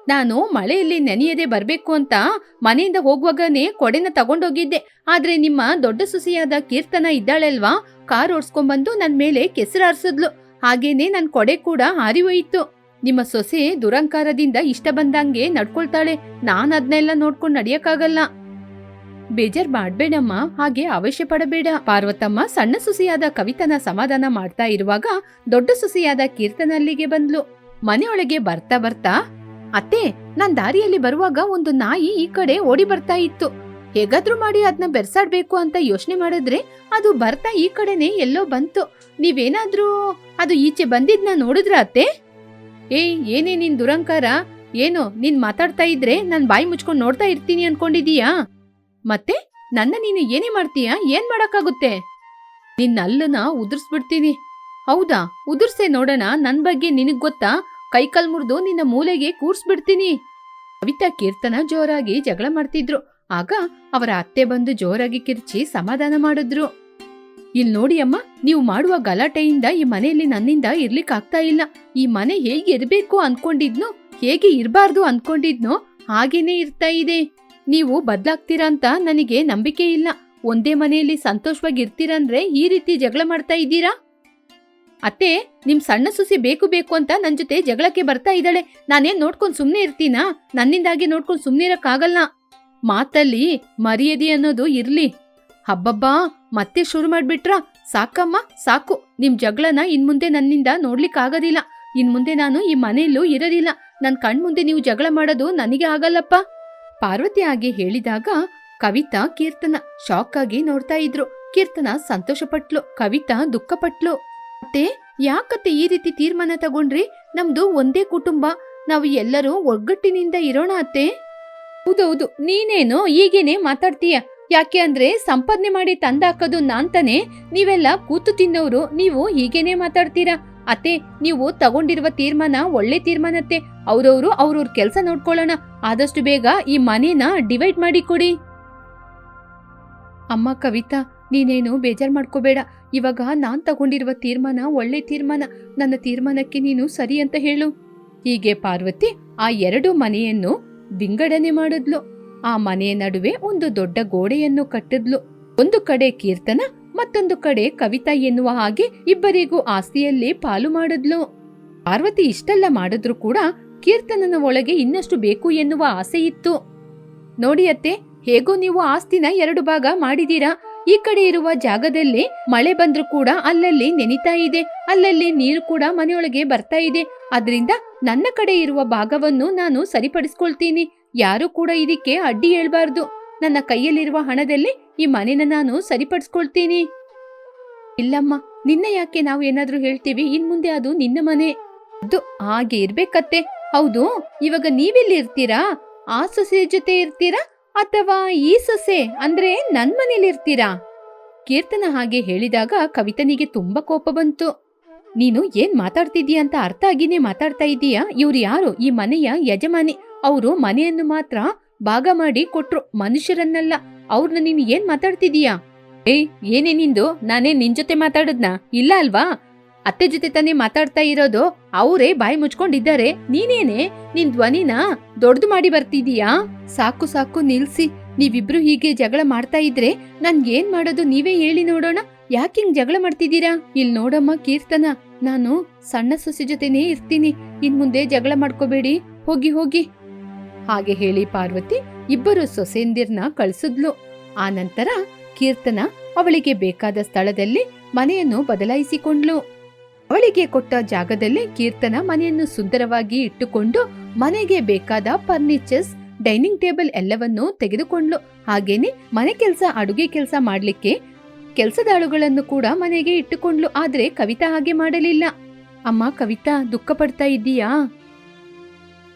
[SPEAKER 1] ನಾನು ಮಳೆಯಲ್ಲಿ ನೆನೆಯದೆ ಬರಬೇಕು ಅಂತ ಮನೆಯಿಂದ ಹೋಗುವಾಗನೇ ಕೊಡೆನ ತಗೊಂಡೋಗಿದ್ದೆ. ಆದ್ರೆ ನಿಮ್ಮ ದೊಡ್ಡ ಸುಸಿಯಾದ ಕೀರ್ತನ ಇದ್ದಾಳಲ್ವಾ? ಕಾರ್ ಓಡಿಸ್ಕೊಂಡ್ಬಂದು ನನ್ನ ಮೇಲೆ ಕೆಸರಾರ್ಸಿದ್ಲು ಹಾಗೇನೆ ನನ್ನ ಕೊಡೆ ಕೂಡ ಹಾರಿ ಹೋಯಿತು ನಿಮ್ಮ ಸೊಸೆ ದುರಂಕಾರದಿಂದ ಇಷ್ಟ ಬಂದಂಗೆ ನಡ್ಕೊಳ್ತಾಳೆ. ನಾನು ಅದನ್ನೆಲ್ಲ ನೋಡ್ಕೊಂಡು ನಡೆಯಕ್ಕಾಗಲ್ಲ. ಬೇಜಾರ್ ಮಾಡ್ಬೇಡಮ್ಮ, ಹಾಗೆ ಅವಶ್ಯ ಪಡಬೇಡ. ಪಾರ್ವತಮ್ಮ ಸಣ್ಣ ಸುಸಿಯಾದ ಕವಿತನ ಸಮಾಧಾನ ಮಾಡ್ತಾ ಇರುವಾಗ ದೊಡ್ಡ ಸುಸಿಯಾದ ಕೀರ್ತನ ಅಲ್ಲಿಗೆ ಬಂದ್ಲು. ಮನೆಯೊಳಗೆ ಬರ್ತಾ ಬರ್ತಾ ಅತ್ತೆ, ನಾನ್ ದಾರಿಯಲ್ಲಿ ಬರುವಾಗ ಒಂದು ನಾಯಿ ಈ ಕಡೆ ಓಡಿ ಬರ್ತಾ ಇತ್ತು. ಹೇಗಾದ್ರೂ ಮಾಡಿ ಅದನ್ನ ಬೆರ್ಸಾಡ್ಬೇಕು ಅಂತ ಯೋಚನೆ ಮಾಡಿದ್ರೆ ಅದು ಬರ್ತಾ ಈ ಕಡೆನೆ ಎಲ್ಲೋ ಬಂತು. ನೀವೇನಾದ್ರೂ ಅದು ಈಚೆ ಬಂದಿದ್ನ ನೋಡಿದ್ರ ಅತ್ತೆ? ಏಯ್, ಏನೇ ನಿನ್ ದುರಂಕಾರ? ಏನು, ನೀನ್ ಮಾತಾಡ್ತಾ ಇದ್ರೆ ನಾನ್ ಬಾಯಿ ಮುಚ್ಕೊಂಡು ನೋಡ್ತಾ ಇರ್ತೀನಿ ಅನ್ಕೊಂಡಿದೀಯಾ? ಮತ್ತೆ, ನನ್ನ ನೀನು ಏನೇ ಮಾಡ್ತೀಯಾ? ಏನ್ ಮಾಡಕ್ಕಾಗುತ್ತೆ? ನಿನ್ನ ಅಲ್ಲನ ಉದುರ್ಸ್ಬಿಡ್ತೀನಿ. ಹೌದಾ, ಉದುರ್ಸೆ ನೋಡೋಣ, ನನ್ ಬಗ್ಗೆ ನಿನಗ್ ಗೊತ್ತಾ? ಕೈಕಾಲ್ ಮುರಿದು ನಿನ್ನ ಮೂಲೆಗೆ ಕೂರ್ಸ್ಬಿಡ್ತೀನಿ. ಕವಿತಾ ಕೀರ್ತನ ಜೋರಾಗಿ ಜಗಳ ಮಾಡ್ತಿದ್ರು. ಆಗ ಅವರ ಅತ್ತೆ ಬಂದು ಜೋರಾಗಿ ಕಿರ್ಚಿ ಸಮಾಧಾನ ಮಾಡಿದ್ರು. ಇಲ್ ನೋಡಿ ಅಮ್ಮ, ನೀವು ಮಾಡುವ ಗಲಾಟೆಯಿಂದ ಈ ಮನೆಯಲ್ಲಿ ನನ್ನಿಂದ ಇರ್ಲಿಕ್ಕಾಗ್ತಾ ಇಲ್ಲ. ಈ ಮನೆ ಹೇಗೆ ಇರಬೇಕು ಅನ್ಕೊಂಡಿದ್ನೋ, ಹೇಗೆ ಇರಬಾರ್ದು ಅನ್ಕೊಂಡಿದ್ನೋ, ಹಾಗೇನೆ ಇರ್ತಾ ಇದೆ. ನೀವು ಬದ್ಲಾಗ್ತೀರಾ ಅಂತ ನನಗೆ ನಂಬಿಕೆ ಇಲ್ಲ. ಒಂದೇ ಮನೆಯಲ್ಲಿ ಸಂತೋಷವಾಗಿ ಇರ್ತೀರಂದ್ರೆ ಈ ರೀತಿ ಜಗಳ ಮಾಡ್ತಾ ಇದ್ದೀರಾ? ಅತ್ತೆ, ನಿಮ್ ಸಣ್ಣ ಸುಸಿ ಬೇಕು ಬೇಕು ಅಂತ ನನ್ ಜೊತೆ ಜಗಳಕ್ಕೆ ಬರ್ತಾ ಇದ್ದಾಳೆ. ನಾನೇನ್ ನೋಡ್ಕೊಂಡ್ ಸುಮ್ನೆ ಇರ್ತೀನಾ? ನನ್ನಿಂದಾಗಿ ನೋಡ್ಕೊಂಡ್ ಸುಮ್ನೆ ಇರಕ್ಕಾಗಲ್ಲ. ಮಾತಲ್ಲಿ ಮರ್ಯಾದೆ ಅನ್ನೋದು ಇರ್ಲಿ. ಹಬ್ಬಬ್ಬಾ, ಮತ್ತೆ ಶುರು ಮಾಡ್ಬಿಟ್ರಾ? ಸಾಕಮ್ಮ, ಸಾಕು. ನಿಮ್ ಜಗಳನ ಇನ್ಮುಂದೆ ನನ್ನಿಂದ ನೋಡ್ಲಿಕ್ಕಾಗೋದಿಲ್ಲ. ಇನ್ಮುಂದೆ ನಾನು ಈ ಮನೆಯಲ್ಲೂ ಇರೋದಿಲ್ಲ. ನನ್ ಕಣ್ಮುಂದೆ ನೀವು ಜಗಳ ಮಾಡೋದು ನನಗೆ ಆಗಲ್ಲಪ್ಪ. ಪಾರ್ವತಿ ಆಗಿ ಹೇಳಿದಾಗ ಕವಿತಾ ಕೀರ್ತನ ಶಾಕ್ ಆಗಿ ನೋಡ್ತಾ ಇದ್ರು. ಕೀರ್ತನ ಸಂತೋಷಪಟ್ಲು, ಕವಿತಾ ದುಃಖಪಟ್ಲು. ಮತ್ತೆ ಯಾಕತ್ತೆ ಈ ರೀತಿ ತೀರ್ಮಾನ ತಗೊಂಡ್ರಿ? ನಮ್ದು ಒಂದೇ ಕುಟುಂಬ. ನಾವು ಎಲ್ಲರೂ ಒಗ್ಗಟ್ಟಿನಿಂದ ಇರೋಣ ಅತ್ತೆ. ಹೌದೌದು. ನೀನೇನು ಈಗೇನೆ ಮಾತಾಡ್ತೀಯ. ಯಾಕೆ ಅಂದ್ರೆ ಸಂಪಾದನೆ ಮಾಡಿ ತಂದಾಕೋದು ನಾನ್ ತಾನೆ ನೀವೆಲ್ಲ ಕೂತು ತಿನ್ನೋರು, ನೀವು ಹೀಗೇನೆ ಮಾತಾಡ್ತೀರಾ? ಅತ್ತೆ, ನೀವು ತಗೊಂಡಿರುವ ತೀರ್ಮಾನ ಒಳ್ಳೆ ತೀರ್ಮಾನತ್ತೆ ಅವ್ರವ್ರು ಅವ್ರವ್ರ ಕೆಲಸ ನೋಡ್ಕೊಳ್ಳೋಣ. ಆದಷ್ಟು ಬೇಗ ಈ ಮನೇನ ಡಿವೈಡ್ ಮಾಡಿ ಕೊಡಿ. ಅಮ್ಮ, ಕವಿತಾ ನೀನೇನು ಬೇಜಾರ್ ಮಾಡ್ಕೋಬೇಡ. ಇವಾಗ ನಾನ್ ತಗೊಂಡಿರುವ ತೀರ್ಮಾನ ಒಳ್ಳೆ ತೀರ್ಮಾನ. ನನ್ನ ತೀರ್ಮಾನಕ್ಕೆ ನೀನು ಸರಿ ಅಂತ ಹೇಳು. ಹೀಗೆ ಪಾರ್ವತಿ ಆ ಎರಡು ಮನೆಯನ್ನು ವಿಂಗಡಣೆ ಮಾಡಿದ್ಲು. ಆ ಮನೆಯ ನಡುವೆ ಒಂದು ದೊಡ್ಡ ಗೋಡೆಯನ್ನು ಕಟ್ಟಿದ್ಲು. ಒಂದು ಕಡೆ ಕೀರ್ತನ, ಮತ್ತೊಂದು ಕಡೆ ಕವಿತಾ ಎನ್ನುವ ಹಾಗೆ ಇಬ್ಬರಿಗೂ ಆಸ್ತಿಯಲ್ಲಿ ಪಾಲು ಮಾಡಿದ್ಲು. ಪಾರ್ವತಿ ಇಷ್ಟೆಲ್ಲ ಮಾಡಿದ್ರು ಕೂಡ ಕೀರ್ತನನ ಒಳಗೆ ಇನ್ನಷ್ಟು ಬೇಕು ಎನ್ನುವ ಆಸೆ ಇತ್ತು. ನೋಡಿ ಅತ್ತೆ, ಹೇಗೋ ನೀವು ಆಸ್ತಿನ ಎರಡು ಭಾಗ ಮಾಡಿದೀರಾ ಈ ಕಡೆ ಇರುವ ಜಾಗದಲ್ಲಿ ಮಳೆ ಬಂದ್ರೂ ಕೂಡ ಅಲ್ಲಲ್ಲಿ ನೆನಿತಾ ಇದೆ. ಅಲ್ಲಲ್ಲಿ ನೀರು ಕೂಡ ಮನೆಯೊಳಗೆ ಬರ್ತಾ ಇದೆ. ಅದರಿಂದ ನನ್ನ ಕಡೆ ಇರುವ ಭಾಗವನ್ನು ನಾನು ಸರಿಪಡಿಸ್ಕೊಳ್ತೀನಿ. ಯಾರು ಕೂಡ ಇದಕ್ಕೆ ಅಡ್ಡಿ ಹೇಳ್ಬಾರ್ದು. ನನ್ನ ಕೈಯಲ್ಲಿರುವ ಹಣದಲ್ಲಿ ಈ ಮನೆನ ನಾನು ಸರಿಪಡಿಸ್ಕೊಳ್ತೀನಿ. ಇಲ್ಲಮ್ಮ, ನಿನ್ನ ಯಾಕೆ ನಾವು ಏನಾದ್ರೂ ಹೇಳ್ತೀವಿ? ಇನ್ ಮುಂದೆ ಅದು ನಿನ್ನ ಮನೆ. ಅದು ಹಾಗೆ ಇರ್ಬೇಕತ್ತೆ. ಹೌದು, ಇವಾಗ ನೀವೆಲ್ಲಿ ಇರ್ತೀರಾ? ಆ ಸೊಸೆ ಜೊತೆ ಇರ್ತೀರಾ? ಅಥವಾ ಈ ಸೊಸೆ ಅಂದ್ರೆ ನನ್ ಮನೇಲಿರ್ತೀರಾ ಕೀರ್ತನ ಹಾಗೆ ಹೇಳಿದಾಗ ಕವಿತನಿಗೆ ತುಂಬಾ ಕೋಪ ಬಂತು. ನೀನು ಏನ್ ಮಾತಾಡ್ತಿದ್ದೀಯ ಅಂತ ಅರ್ಥ ಆಗಿನೇ ಮಾತಾಡ್ತಾ ಇದೀಯಾ ಇವ್ರು ಯಾರು? ಈ ಮನೆಯ ಯಜಮಾನಿ. ಅವರು ಮನೆಯನ್ನು ಮಾತ್ರ ಭಾಗ ಮಾಡಿ ಕೊಟ್ರು, ಮನುಷ್ಯರನ್ನಲ್ಲ. ಅವ್ರನ್ನ ನೀನು ಏನ್ ಮಾತಾಡ್ತಿದೀಯಾ ಏಯ್, ಏನೇ ನಿಂದು? ನಾನೇ ನಿನ್ ಜೊತೆ ಮಾತಾಡದ್ನಾ? ಇಲ್ಲ ಅಲ್ವಾ? ಅತ್ತೆ ಜೊತೆ ತಾನೇ ಮಾತಾಡ್ತಾ ಇರೋದು, ಅವರೇ ಬಾಯಿ ಮುಚ್ಕೊಂಡಿದ್ದಾರೆ. ನೀನೇನೆ? ನಿನ್ ಧ್ವನಿನ ದೊಡ್ಡದು ಮಾಡಿ ಬರ್ತಿದೀಯಾ? ಸಾಕು ಸಾಕು, ನಿಲ್ಸಿ. ನೀವಿಬ್ರು ಹೀಗೆ ಜಗಳ ಮಾಡ್ತಾ ಇದ್ರೆ ನನ್ಗೇನ್ ಮಾಡೋದು ನೀವೇ ಹೇಳಿ ನೋಡೋಣ. ಯಾಕಿಂಗ್ ಜಗಳ ಮಾಡ್ತಿದ್ದೀರಾ? ಇಲ್ ನೋಡಮ್ಮ ಕೀರ್ತನ. ನಾನು ಸಣ್ಣ ಸೊಸೆ ಜೊತೆನೇ ಇರ್ತೀನಿ. ಇನ್ ಮುಂದೆ ಜಗಳ ಮಾಡ್ಕೋಬೇಡಿ. ಹೋಗಿ ಹೋಗಿ. ಹಾಗೆ ಹೇಳಿ ಪಾರ್ವತಿ ಇಬ್ಬರು ಸೊಸೆಂದಿರ್ನ ಕಳಿಸಿದ್ಲು. ಆ ನಂತರ ಕೀರ್ತನ ಅವಳಿಗೆ ಬೇಕಾದ ಸ್ಥಳದಲ್ಲಿ ಮನೆಯನ್ನು ಬದಲಾಯಿಸಿಕೊಂಡ್ಲು. ಅವಳಿಗೆ ಕೊಟ್ಟ ಜಾಗದಲ್ಲೇ ಕೀರ್ತನ ಮನೆಯನ್ನು ಸುಂದರವಾಗಿ ಇಟ್ಟುಕೊಂಡು ಮನೆಗೆ ಬೇಕಾದ ಫರ್ನಿಚರ್ಸ್ ಡೈನಿಂಗ್ ಟೇಬಲ್ ಎಲ್ಲವನ್ನೂ ತೆಗೆದುಕೊಂಡ್ಲು ಹಾಗೇನೆ ಮನೆ ಕೆಲಸ, ಅಡುಗೆ ಕೆಲಸ ಮಾಡಲಿಕ್ಕೆ ಕೆಲಸದಾಳುಗಳನ್ನು ಕೂಡ ಮನೆಗೆ ಇಟ್ಟುಕೊಂಡ್ಲು ಆದ್ರೆ ಕವಿತಾ ಹಾಗೆ ಮಾಡಲಿಲ್ಲ. ಅಮ್ಮ, ಕವಿತಾ, ದುಃಖ ಪಡ್ತಾ ಇದ್ದೀಯಾ?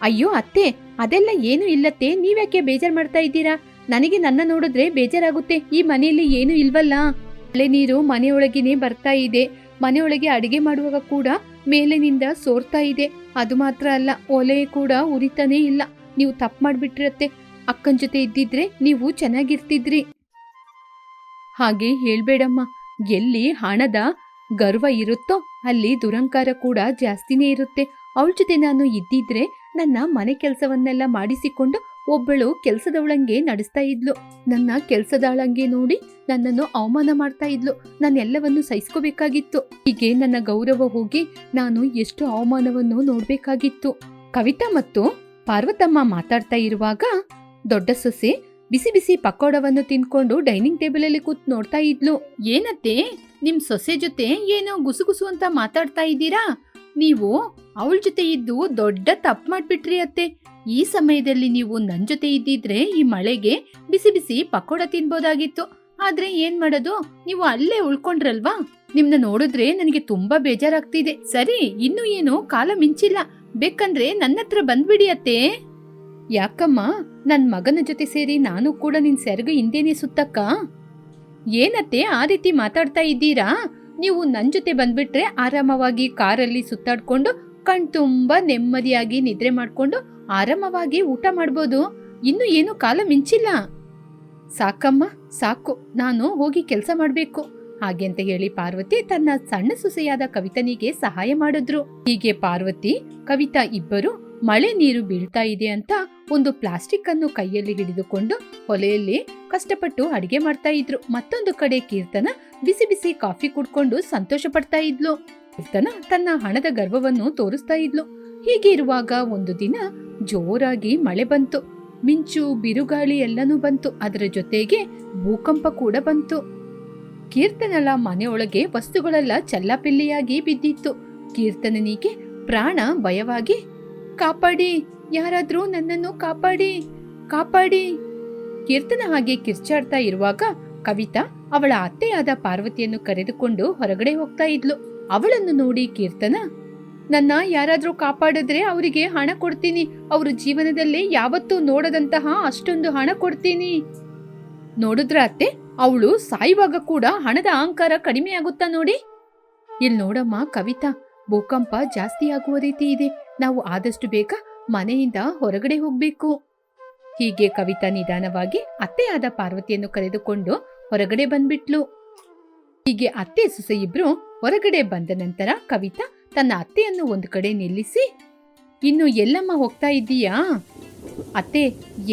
[SPEAKER 1] ಅಯ್ಯೋ, ಅತ್ತೆ, ಅದೆಲ್ಲ ಏನು ಇಲ್ಲತ್ತೆ. ನೀವ್ಯಾಕೆ ಬೇಜಾರ್ ಮಾಡ್ತಾ ಇದ್ದೀರಾ? ನನಗೆ ನನ್ನ ನೋಡಿದ್ರೆ ಬೇಜಾರಾಗುತ್ತೆ. ಈ ಮನೆಯಲ್ಲಿ ಏನು ಇಲ್ವಲ್ಲ? ಮಳೆ ನೀರು ಮನೆಯೊಳಗಿನೇ ಬರ್ತಾ ಇದೆ. ಮನೆಯೊಳಗೆ ಅಡಿಗೆ ಮಾಡುವಾಗ ಕೂಡ ಮೇಲಿನಿಂದ ಸೋರ್ತಾ ಇದೆ. ಅದು ಮಾತ್ರ ಅಲ್ಲ, ಒಲೆ ಕೂಡ ಉರಿತಾನೇ ಇಲ್ಲ. ನೀವು ತಪ್ಪು ಮಾಡಿಬಿಟ್ಟಿರತ್ತೆ ಅಕ್ಕನ ಜೊತೆ ಇದ್ದಿದ್ರೆ ನೀವು ಚೆನ್ನಾಗಿರ್ತಿದ್ರಿ. ಹಾಗೆ ಹೇಳ್ಬೇಡಮ್ಮ. ಎಲ್ಲಿ ಹಣದ ಗರ್ವ ಇರುತ್ತೋ ಅಲ್ಲಿ ದುರಂಕಾರ ಕೂಡ ಜಾಸ್ತಿನೇ ಇರುತ್ತೆ. ಅವಳ ಜೊತೆ ನಾನು ಇದ್ದಿದ್ರೆ ನನ್ನ ಮನೆ ಕೆಲಸವನ್ನೆಲ್ಲ ಮಾಡಿಸಿಕೊಂಡು ಒಬ್ಬಳು ಕೆಲಸದವಳಂಗೆ ನಡೆಸ್ತಾ ಇದ್ಲು. ನನ್ನ ಕೆಲ್ಸದಾಳಂಗೆ ನೋಡಿ ನನ್ನನ್ನು ಅವಮಾನ ಮಾಡ್ತಾ ಇದ್ಲು. ನಾನೆಲ್ಲವನ್ನು ಸಹಿಸ್ಕೋಬೇಕಾಗಿತ್ತು. ಹೀಗೆ ನನ್ನ ಗೌರವ ಹೋಗಿ ನಾನು ಎಷ್ಟು ಅವಮಾನವನ್ನು ನೋಡ್ಬೇಕಾಗಿತ್ತು. ಕವಿತಾ ಮತ್ತು ಪಾರ್ವತಮ್ಮ ಮಾತಾಡ್ತಾ ಇರುವಾಗ ದೊಡ್ಡ ಸೊಸೆ ಬಿಸಿ ಬಿಸಿ ಪಕೋಡವನ್ನು ತಿನ್ಕೊಂಡು ಡೈನಿಂಗ್ ಟೇಬಲ್ ಅಲ್ಲಿ ಕೂತ್ ನೋಡ್ತಾ ಇದ್ಲು. ಏನತ್ತೆ? ನಿಮ್ ಸೊಸೆ ಜೊತೆ ಏನೋ ಗುಸುಗುಸು ಅಂತ ಮಾತಾಡ್ತಾ ಇದ್ದೀರಾ? ನೀವು ಅವಳ ಜೊತೆ ಇದ್ದು ದೊಡ್ಡ ತಪ್ಪು ಮಾಡ್ಬಿಟ್ರಿ ಅತ್ತೆ. ಈ ಸಮಯದಲ್ಲಿ ನೀವು ನನ್ ಜೊತೆ ಇದ್ದಿದ್ರೆ ಈ ಮಳೆಗೆ ಬಿಸಿ ಬಿಸಿ ಪಕೋಡ ತಿನ್ಬೋದಾಗಿತ್ತು. ಆದ್ರೆ ಏನ್ ಮಾಡೋದು? ನೀವು ಅಲ್ಲೇ ಉಳ್ಕೊಂಡ್ರಲ್ವಾ? ನಿಮ್ನ ನೋಡಿದ್ರೆ ನನಗೆ ತುಂಬಾ ಬೇಜಾರಾಗ್ತಿದೆ. ಸರಿ, ಇನ್ನು ಏನು? ಕಾಲ ಮಿಂಚಿಲ್ಲ. ಬೇಕಂದ್ರೆ ನನ್ನ ಹತ್ರ ಬಂದ್ಬಿಡಿ ಅತ್ತೆ. ಯಾಕಮ್ಮ? ನನ್ ಮಗನ ಜೊತೆ ಸೇರಿ ನಾನು ಕೂಡ ನಿನ್ ಸೆರಗು ಹಿಂದೇನೆ ಸುತ್ತಕ್ಕ? ಏನತ್ತೆ ಆ ರೀತಿ ಮಾತಾಡ್ತಾ ಇದ್ದೀರಾ? ನೀವು ನನ್ನ ಜೊತೆ ಬಂದ್ಬಿಟ್ರೆ ಆರಾಮವಾಗಿ ಕಾರಲ್ಲಿ ಸುತ್ತಾಡ್ಕೊಂಡು ಕಣ್ ತುಂಬಾ ನೆಮ್ಮದಿಯಾಗಿ ನಿದ್ರೆ ಮಾಡ್ಕೊಂಡು ಆರಾಮವಾಗಿ ಊಟ ಮಾಡ್ಬೋದು. ಇನ್ನು ಏನು ಕಾಲ ಮಿಂಚಿಲ್ಲ. ಸಾಕಮ್ಮ, ಸಾಕು. ನಾನು ಹೋಗಿ ಕೆಲಸ ಮಾಡಬೇಕು. ಹಾಗೆ ಅಂತ ಹೇಳಿ ಪಾರ್ವತಿ ತನ್ನ ಸಣ್ಣ ಸುಸೆಯಾದ ಕವಿತನಿಗೆ ಸಹಾಯ ಮಾಡಿದ್ರು. ಹೀಗೆ ಪಾರ್ವತಿ, ಕವಿತಾ ಇಬ್ಬರು ಮಳೆ ನೀರು ಬೀಳ್ತಾ ಇದೆ ಅಂತ ಒಂದು ಪ್ಲಾಸ್ಟಿಕ್ ಅನ್ನು ಕೈಯಲ್ಲಿ ಹಿಡಿದುಕೊಂಡು ಒಲೆಯಲ್ಲಿ ಕಷ್ಟಪಟ್ಟು ಅಡಿಗೆ ಮಾಡ್ತಾ ಇದ್ರು. ಮತ್ತೊಂದು ಕಡೆ ಕೀರ್ತನ ಬಿಸಿ ಬಿಸಿ ಕಾಫಿ ಕುಡ್ಕೊಂಡು ಸಂತೋಷ ಪಡ್ತಾ ಇದ್ಲು. ಕೀರ್ತನ ತನ್ನ ಹಣದ ಗರ್ವವನ್ನು ತೋರಿಸ್ತಾ ಇದ್ಲು. ಹೀಗೆ ಇರುವಾಗ ಒಂದು ದಿನ ಜೋರಾಗಿ ಮಳೆ ಬಂತು. ಮಿಂಚು ಬಿರುಗಾಳಿ ಎಲ್ಲನೂ ಬಂತು. ಅದರ ಜೊತೆಗೆ ಭೂಕಂಪ ಕೂಡ ಬಂತು. ಕೀರ್ತನಳ ಮನೆಯೊಳಗೆ ವಸ್ತುಗಳೆಲ್ಲ ಚಲ್ಲಾಪಿಲ್ಲಿಯಾಗಿ ಬಿದ್ದಿತ್ತು. ಕೀರ್ತನನಿಗೆ ಪ್ರಾಣ ಭಯವಾಗಿ ಕಾಪಾಡಿ. ಯಾರಾದರೂ ನನ್ನನ್ನು ಕಾಪಾಡಿ. ಕಾಪಾಡಿ. ಕೀರ್ತನ ಹಾಗೆ ಕಿರ್ಚಾಡ್ತಾ ಇರುವಾಗ ಕವಿತಾ ಅವಳ ಅತ್ತೆಯಾದ ಪಾರ್ವತಿಯನ್ನು ಕರೆದುಕೊಂಡು ಹೊರಗಡೆ ಹೋಗ್ತಾ ಇದ್ಲು. ಅವಳನ್ನು ನೋಡಿ ಕೀರ್ತನ, ನನ್ನ ಯಾರಾದರೂ ಕಾಪಾಡಿದ್ರೆ ಅವರಿಗೆ ಹಣ ಕೊಡ್ತೀನಿ. ಅವರು ಜೀವನದಲ್ಲಿ ಯಾವತ್ತೂ ನೋಡದಂತಹ ಅಷ್ಟೊಂದು ಹಣ ಕೊಡ್ತೀನಿ. ನೋಡಿದ್ರ ಅತ್ತೆ? ಅವಳು ಸಾಯುವಾಗ ಕೂಡ ಹಣದ ಅಹಂಕಾರ ಕಡಿಮೆ ಆಗುತ್ತಾ ನೋಡಿ. ಇಲ್ಲಿ ನೋಡಮ್ಮ ಕವಿತಾ, ಭೂಕಂಪ ಜಾಸ್ತಿ ಆಗುವ ರೀತಿ ಇದೆ. ನಾವು ಆದಷ್ಟು ಬೇಗ ಮನೆಯಿಂದ ಹೊರಗಡೆ ಹೋಗ್ಬೇಕು. ಹೀಗೆ ಕವಿತಾ ನಿಧಾನವಾಗಿ ಅತ್ತೆಯಾದ ಪಾರ್ವತಿಯನ್ನು ಕರೆದುಕೊಂಡು ಹೊರಗಡೆ ಬಂದ್ಬಿಟ್ಲು. ಹೀಗೆ ಅತ್ತೆ ಸೊಸೆ ಇಬ್ರು ಹೊರಗಡೆ ಬಂದ ನಂತರ ಕವಿತಾ ತನ್ನ ಅತ್ತೆಯನ್ನು ಒಂದು ಕಡೆ ನಿಲ್ಲಿಸಿ, ಇನ್ನು ಎಲ್ಲಮ್ಮ ಹೋಗ್ತಾ ಇದ್ದೀಯಾ? ಅತ್ತೆ,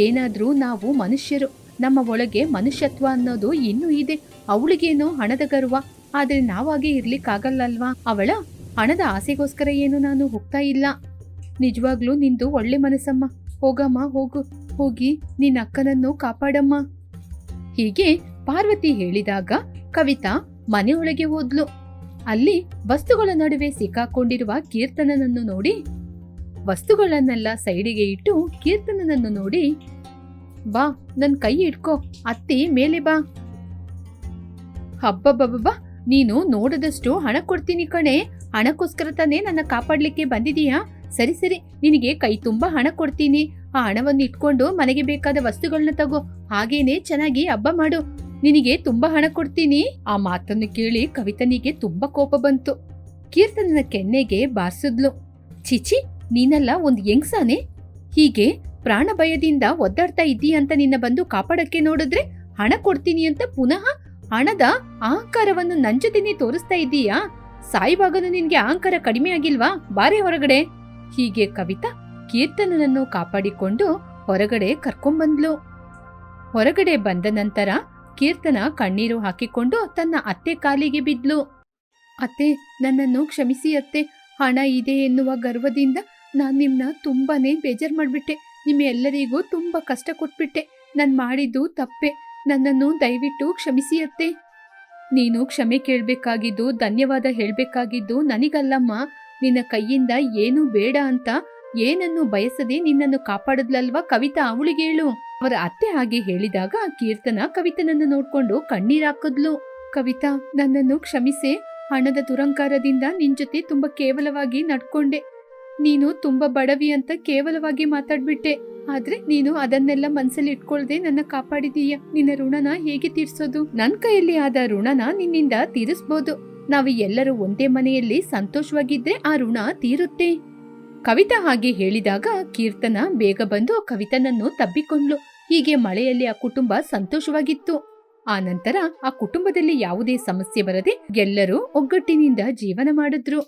[SPEAKER 1] ಏನಾದರೂ ನಾವು ಮನುಷ್ಯರು, ನಮ್ಮ ಒಳಗೆ ಮನುಷ್ಯತ್ವ ಅನ್ನೋದು ಇನ್ನೂ ಇದೆ. ಅವಳಿಗೇನೋ ಹಣದ ಗರ್ವ, ಆದರೆ ನಾವಾಗೆ ಇರ್ಲಿಕ್ಕಾಗಲ್ಲಲ್ವಾ? ಅವಳ ಹಣದ ಆಸೆಗೋಸ್ಕರ ಏನು ನಾನು ಹೋಗ್ತಾ ಇಲ್ಲ. ನಿಜವಾಗ್ಲೂ ನಿಂದು ಒಳ್ಳೆ ಮನಸ್ಸಮ್ಮ. ಹೋಗಮ್ಮ, ಹೋಗು. ಹೋಗಿ ನಿನ್ನ ಅಕ್ಕನನ್ನು ಕಾಪಾಡಮ್ಮ. ಹೀಗೆ ಪಾರ್ವತಿ ಹೇಳಿದಾಗ ಕವಿತಾ ಮನೆಯೊಳಗೆ ಹೋದ್ಲು. ಅಲ್ಲಿ ವಸ್ತುಗಳ ನಡುವೆ ಸಿಕ್ಕಾಕೊಂಡಿರುವ ಕೀರ್ತನನನ್ನು ನೋಡಿ, ವಸ್ತುಗಳನ್ನೆಲ್ಲ ಸೈಡಿಗೆ ಇಟ್ಟು ಕೀರ್ತನನನ್ನು ನೋಡಿ, ಬಾ, ನನ್ ಕೈ ಇಟ್ಕೋ ಅತ್ತಿ ಮೇಲೆ ಬಾ. ಹಬ್ಬಬ್ಬಬ್ಬ ನೀನು ನೋಡದಷ್ಟು ಹಣ ಕೊಡ್ತೀನಿ ಕಣೆ. ಹಣಕ್ಕೋಸ್ಕರ ತಾನೇ ನನ್ನ ಕಾಪಾಡ್ಲಿಕ್ಕೆ ಬಂದಿದೀಯಾ ಸರಿ ಸರಿ, ನಿನಗೆ ಕೈ ತುಂಬಾ ಹಣ ಕೊಡ್ತೀನಿ. ಆ ಹಣವನ್ನು ಇಟ್ಕೊಂಡು ಮನೆಗೆ ಬೇಕಾದ ವಸ್ತುಗಳನ್ನ ತಗೋ. ಹಾಗೇನೆ ಚೆನ್ನಾಗಿ ಹಬ್ಬ ಮಾಡು. ನಿನಗೆ ತುಂಬಾ ಹಣ ಕೊಡ್ತೀನಿ. ಆ ಮಾತನ್ನು ಕೇಳಿ ಕವಿತನಿಗೆ ತುಂಬಾ ಕೋಪ ಬಂತು. ಕೀರ್ತನನ ಕೆನ್ನೆಗೆ ಬಾರಿಸಿದ್ಲು. ಚಿಚಿ ನೀನೆಲ್ಲ ಒಂದು ಹೆಂಗ್ಸಾನೆ? ಹೀಗೆ ಪ್ರಾಣ ಭಯದಿಂದ ಒದ್ದಾಡ್ತಾ ಇದ್ದೀಯ ಅಂತ ನಿನ್ನ ಬಂದು ಕಾಪಾಡಕ್ಕೆ ನೋಡಿದ್ರೆ ಹಣ ಕೊಡ್ತೀನಿ ಅಂತ ಪುನಃ ಹಣದ ಅಹಂಕಾರವನ್ನು ನನ್ ತೋರಿಸ್ತಾ ಇದ್ದೀಯಾ? ಸಾಯಿಬಾಗನು ನಿನ್ಗೆ ಅಹಂಕಾರ ಕಡಿಮೆ ಆಗಿಲ್ವಾ? ಬಾರೆ ಹೊರಗಡೆ. ಹೀಗೆ ಕವಿತಾ ಕೀರ್ತನನನ್ನು ಕಾಪಾಡಿಕೊಂಡು ಹೊರಗಡೆ ಕರ್ಕೊಂಬಂದ್ಲು. ಹೊರಗಡೆ ಬಂದ ನಂತರ ಕೀರ್ತನ ಕಣ್ಣೀರು ಹಾಕಿಕೊಂಡು ತನ್ನ ಅತ್ತೆ ಕಾಲಿಗೆ ಬಿದ್ಲು. ಅತ್ತೆ, ನನ್ನನ್ನು ಕ್ಷಮಿಸಿ ಅತ್ತೆ. ಹಣ ಇದೆ ಎನ್ನುವ ಗರ್ವದಿಂದ ನಾನು ನಿಮ್ಮನ್ನ ತುಂಬಾನೇ ಬೇಜಾರ್ ಮಾಡ್ಬಿಟ್ಟೆ. ನಿಮ್ಮ ಎಲ್ಲರಿಗೂ ತುಂಬಾ ಕಷ್ಟ ಕೊಟ್ಬಿಟ್ಟೆ. ನಾನು ಮಾಡಿದ್ದು ತಪ್ಪೆ. ನನ್ನನ್ನು ದಯವಿಟ್ಟು ಕ್ಷಮಿಸಿ ಅತ್ತೆ. ನೀನು ಕ್ಷಮೆ ಕೇಳಬೇಕಾಗಿದ್ದು, ಧನ್ಯವಾದ ಹೇಳಬೇಕಾಗಿದ್ದು ನನಗಲ್ಲಮ್ಮ. ನಿನ್ನ ಕೈಯಿಂದ ಏನೂ ಬೇಡ ಅಂತ ಏನನ್ನು ಬಯಸದೆ ನಿನ್ನನ್ನು ಕಾಪಾಡದ್ಲಲ್ವಾ ಕವಿತಾ? ಅವಳಿಗೆ ಹೇಳು. ಅವರ ಅತ್ತೆ ಹಾಗೆ ಹೇಳಿದಾಗ ಕೀರ್ತನ ಕವಿತನನ್ನು ನೋಡ್ಕೊಂಡು ಕಣ್ಣೀರಾಕದ್ಲು ಕವಿತಾ, ನನ್ನನ್ನು ಕ್ಷಮಿಸೆ. ಹಣದ ದುರಂಕಾರದಿಂದ ನಿನ್ ಜೊತೆ ತುಂಬಾ ಕೇವಲವಾಗಿ ನಡ್ಕೊಂಡೆ. ನೀನು ತುಂಬಾ ಬಡವಿ ಅಂತ ಕೇವಲವಾಗಿ ಮಾತಾಡ್ಬಿಟ್ಟೆ. ಆದ್ರೆ ನೀನು ಅದನ್ನೆಲ್ಲ ಮನ್ಸಲ್ಲಿ ಇಟ್ಕೊಳ್ದೆ ನನ್ನ ಕಾಪಾಡಿದೀಯ. ನಿನ್ನ ಋಣನ ಹೇಗೆ ತೀರ್ಸೋದು? ನನ್ ಕೈಯಲ್ಲಿ ಆದ ಋಣನ ನಿನ್ನಿಂದ ತೀರಿಸ್ಬೋದು. ನಾವು ಎಲ್ಲರೂ ಒಂದೇ ಮನೆಯಲ್ಲಿ ಸಂತೋಷವಾಗಿದ್ರೆ ಆ ಋಣ ತೀರುತ್ತೆ. ಕವಿತಾ ಹಾಗೆ ಹೇಳಿದಾಗ ಕೀರ್ತನ ಬೇಗ ಬಂದು ಕವಿತನನ್ನು ತಬ್ಬಿಕೊಂಡ್ಲು. ಹೀಗೆ ಮಳೆಯಲ್ಲಿ ಆ ಕುಟುಂಬ ಸಂತೋಷವಾಗಿತ್ತು. ಆ ನಂತರ ಆ ಕುಟುಂಬದಲ್ಲಿ ಯಾವುದೇ ಸಮಸ್ಯೆ ಬರದೆ ಎಲ್ಲರೂ ಒಗ್ಗಟ್ಟಿನಿಂದ ಜೀವನ ಮಾಡಿದ್ರು.